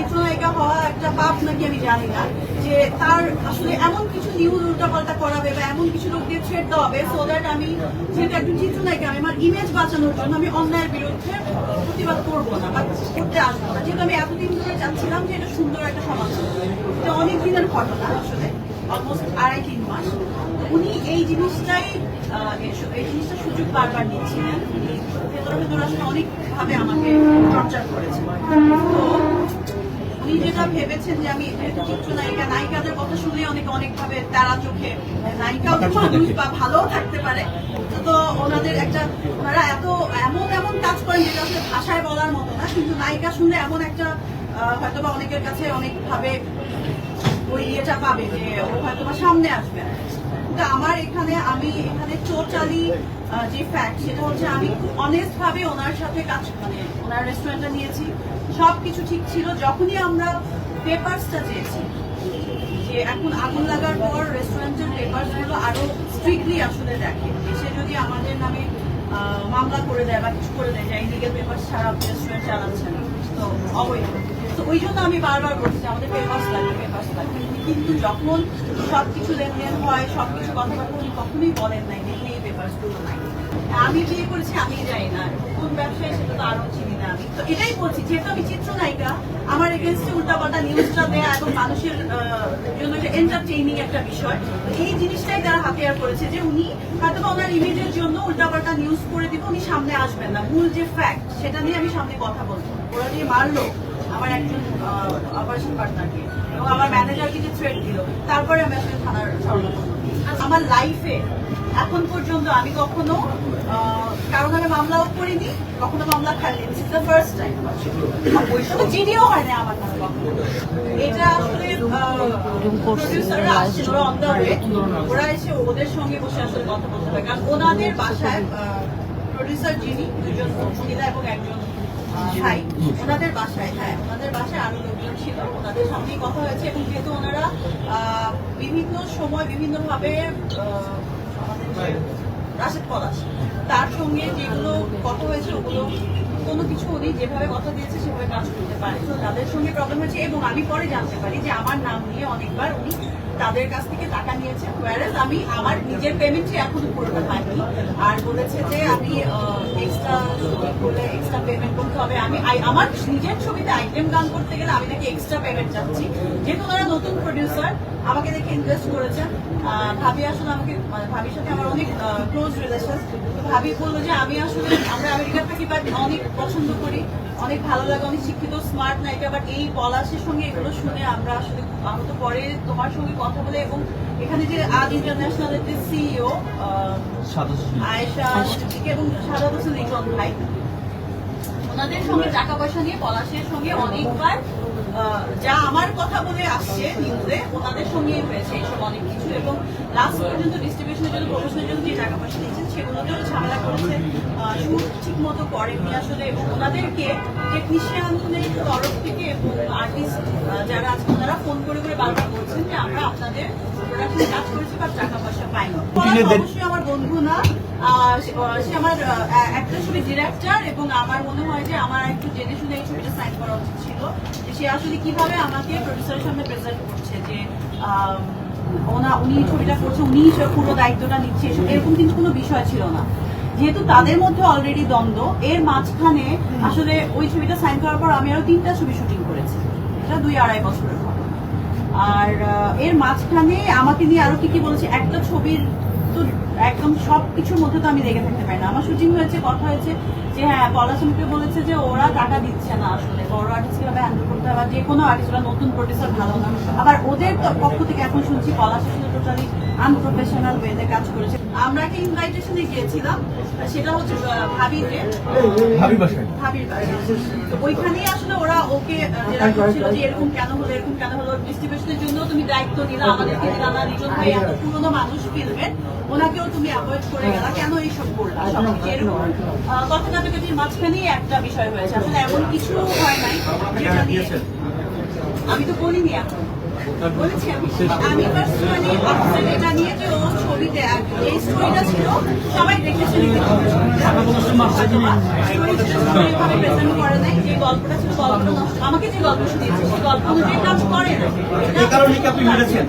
চিত্রনায়িকা হওয়া একটা পাপ নাকি আমি জানি না। যে তার আসলে এমন কিছু নিউজ উল্টাপাল্টা করাবে বা এমন কিছু লোক দিয়ে থ্রেট দেওয়াবে সো দ্যাট আমি যেহেতু একজন চিত্রনায়িকা, আমি আমার ইমেজ বাঁচানোর জন্য আমি অন্যায়ের বিরুদ্ধে প্রতিবাদ করব না বা করতে আসব না। যেহেতু আমি এতদিন ধরে চাচ্ছিলাম যে এটা সুন্দর একটা সমাজ। এটা অনেক দিনের ঘটনা আসলে অলমোস্ট আড়াই তিন মাস। উনি এই জিনিসটাই এই- জিনিসটা সুযোগ বারবার নিচ্ছিলেন উনি ভেতরে ভেতরে আসলে অনেকভাবে আমাকে টর্চার করেছেন উনি যেটা ভেবেছেন যে আমি চিত্রনায়িকা নায়িকাদের কথা শুনে অনেকে অনেকভাবে তারা চোখে নায়িকাও মানুষ বা ভালোও থাকতে পারে। তো- ওনাদের একটা ওনারা এত এমন এমন কাজ করেন যেটা আসলে ভাষায় বলার মতো না কিন্তু নায়িকা শুনলে এমন একটা আহ, হয়তোবা অনেকের কাছে অনেকভাবে ওই ইয়েটা পাবে যে ও হয়তো বা সামনে আসবে। কিন্তু আমার এখানে আমি এখানে টোটালি যে ফ্যাক্ট সেটা হচ্ছে আমি খুব অনেস্ট ভাবে ওনার সাথে কাজ মানে ওনার রেস্টুরেন্টটা নিয়েছি। সব কিছু ঠিক ছিল যখনই আমরা পেপারসটা চেয়েছি। যে এখন আগুন লাগার পর রেস্টুরেন্টের পেপারসগুলো আরও স্ট্রিক্টলি আসলে দেখে। এসে যদি আমাদের নামে মামলা করে দেয় বা কিছু করে দেয় যে ইলিগেল পেপার ছাড়া রেস্টুরেন্ট চালাচ্ছেন তো অবৈধ। তো ওই জন্য আমি বারবার বলছি যে আমাদের পেপার্স লাগবে পেপার্স লাগবে। কিন্তু যখন সব কিছু লেনদেন হয় সব কিছু কথাবার্তা উনি কখনোই বলেন নাই যে এই পেপার্সগুলো নাই। আমি বিয়ে করেছি, আমি জানি না। কোন ব্যবসায় সেটা তো আরও চিনি না। তো এটাই বলছি, যেহেতু আমি চিত্রনায়িকা, আমার এগেনস্টে উল্টাপাল্টা নিউজটা দেয়া এবং মানুষের জন্য এটা এন্টারটেইনিং একটা বিষয় এই জিনিসটাই তারা হাতিয়ার করেছে যে উনি হয়তো ওনার ইমেজের জন্য উল্টাপাল্টা নিউজ করে দিব, উনি সামনে আসবেন না। মূল যে ফ্যাক্ট সেটা নিয়ে আমি সামনে কথা বলব। ওরা যে মারলো আমার একজন অপারেশন পার্টনারকে এবং আমার ম্যানেজারকে যে থ্রেট দিল, তারপরে আমি আসলে থানার আমার লাইফে এখন পর্যন্ত আমি কখনো আহ, কারও নামে মামলাও করিনি কখনো মামলা খাইনি। দিস দ্য ফার্স্ট টাইম তো জিডিও হয় না আমার নামে এটা আসলে প্রডিউসাররা আসছেন ওরা অন ওরা এসে ওদের সঙ্গে বসে আসলে কথা বলতে হবে কারণ ওনাদের বাসায় প্রডিউসার যিনি দুজন মহিলা এবং একজন আহ, ভাই ওনাদের বাসায় হ্যাঁ ওনাদের বাসায় আরও লোকজন ছিল। ওনাদের সামনেই কথা হয়েছে এবং যেহেতু ওনারা আহ, বিভিন্ন সময় বিভিন্ন ভাবে আমাদের যে রাশেদ পলাশ। তার সঙ্গে যেগুলো কথা হয়েছে ওগুলো কোনো কিছু উনি যেভাবে কথা দিয়েছে সেভাবে কাজ করতে পারে তো তাদের সঙ্গে প্রবলেম হয়েছে এবং আমি পরে জানতে পারি যে আমার নাম নিয়ে অনেকবার উনি তাদের কাছ থেকে টাকা নিয়েছে ওয়ারেস আমি আমার নিজের পেমেন্টই এখনও পুরোটা পাইনি আর বলেছে যে আমি এক্সট্রা করলে এক্সট্রা পেমেন্ট করতে হবে। আমি আমার নিজের ছবিতে আইটেম গান করতে গেলে আমি নাকি এক্সট্রা পেমেন্ট চাচ্ছি। যেহেতু ওনারা নতুন প্রডিউসার আমাকে দেখে ইনভেস্ট করেছেন। আহ, ভাবি আসলে আমাকে মানে ভাবির সাথে আমার অনেক ক্লোজ রিলেশন ভাবি বলল যে আমি আসলে আমরা আমেরিকার থাকি বাট অনেক পছন্দ করি। অনেক ভালো লাগে অনেক শিক্ষিত স্মার্ট নায়িকা বাট এই পলাশের সঙ্গে এগুলো শুনে আমরা আসলে আমরা তো পরে তোমার সঙ্গে কথা বলে এবং এখানে যে আজ ইন্টারন্যাশনালের যে সিইও আয়েশা এবং সাদা হোসেন লিটন ভাই ওনাদের সঙ্গে টাকা পয়সা নিয়ে, পলাশের সঙ্গে অনেকবার যা আমার কথা বলে আসছে নিউজে, ওনাদের সঙ্গে হয়েছে এইসব অনেক কিছু এবং লাস্ট পর্যন্ত ডিস্ট্রিবিউশনের জন্য প্রমোশনের জন্য যে টাকা পয়সা দিয়েছেন সেগুলোতেও ঝামেলা করেছে। শুট ঠিক মতো করেননি আসলে এবং ওনাদেরকে টেকনিশিয়ানদের তরফ থেকে এবং আর্টিস্ট যারা আছেন, ওনারা ফোন করে করে বারবার বলছেন যে আমরা আপনাদের প্রোডাকশনে কাজ করেছি বা টাকা পয়সা পাইনি অবশ্যই আমার বন্ধু না। সে আমার একটা ছবি ডিরেক্টর এবং আমার মনে হয় যে আমার একটু জেনে শুনে এই ছবিটা সাইন করা উচিত ছিল। যে সে আসলে কীভাবে আমাকে প্রডিউসারের সামনে প্রেজেন্ট করছে যে ওনা উনি এই ছবিটা করছে উনি পুরো দায়িত্বটা নিচ্ছে এরকম কিন্তু কোনো বিষয় ছিল না। যেহেতু তাদের মধ্যে অলরেডি দ্বন্দ্ব এর মাঝখানে আসলে ওই ছবিটা সাইন করার পর আমি আরও তিনটা ছবি শুটিং করেছি। এটা দুই আড়াই বছরের ঘটনা আর এর মাঝখানে আমাকে নিয়ে আরও কি কি বলেছে, একটা ছবির তো একদম সব কিছুর মধ্যে তো আমি লেগে থাকতে পারি না। আমার শুটিং হয়েছে, কথা হয়েছে যে হ্যাঁ পলাশ আমাকে বলেছে যে, ওরা টাকা দিচ্ছে না আসলে। বড় আর্টিস্ট কীভাবে হ্যান্ডেল করতে হবে যে কোনো আর্টিস্ট ওরা নতুন প্রডিউসার ভালো না। আবার ওদের পক্ষ থেকে এখন শুনছি, পলাশ আসলে টোটালি আনপ্রফেশনাল ওয়েতে কাজ করেছে। আমরা একটা ইনভাইটেশনে গিয়েছিলাম সেটা হচ্ছে ভাবিতে ভাবি বাসায়? ভাবির। তো ওইখানেই আসলে ওরা ওকে করছিল যে এরকম কেন হলো এরকম কেন হলো? ডিস্ট্রিবিউশনের জন্য তুমি দায়িত্ব নিলা আমাদেরকে দিলা না রিজন ভাই এত পুরনো মানুষ ফিল্মের ওনাকেও তুমি অ্যাভয়েড করে গেলা কেন এইসব করলা? এরকম? আহ, মাঝখানেই একটা বিষয় হয়েছে। আসলে এমন কিছু হয় নাই যেটা নিয়ে আমি তো বলিনি এখন। আমি। পার্সোনালি আপসেট এটা নিয়ে যে ও ছবিতে এই স্টোরিটা ছিল, সবাই দেখেছে প্রেজেন্ট করে নাই, যে গল্পটা ছিল, গল্পটা আমাকে যে গল্প শুনিয়েছে সেই গল্প অনুযায়ী কাজ করে না। এই কারণে কি আপনি মেরেছেন?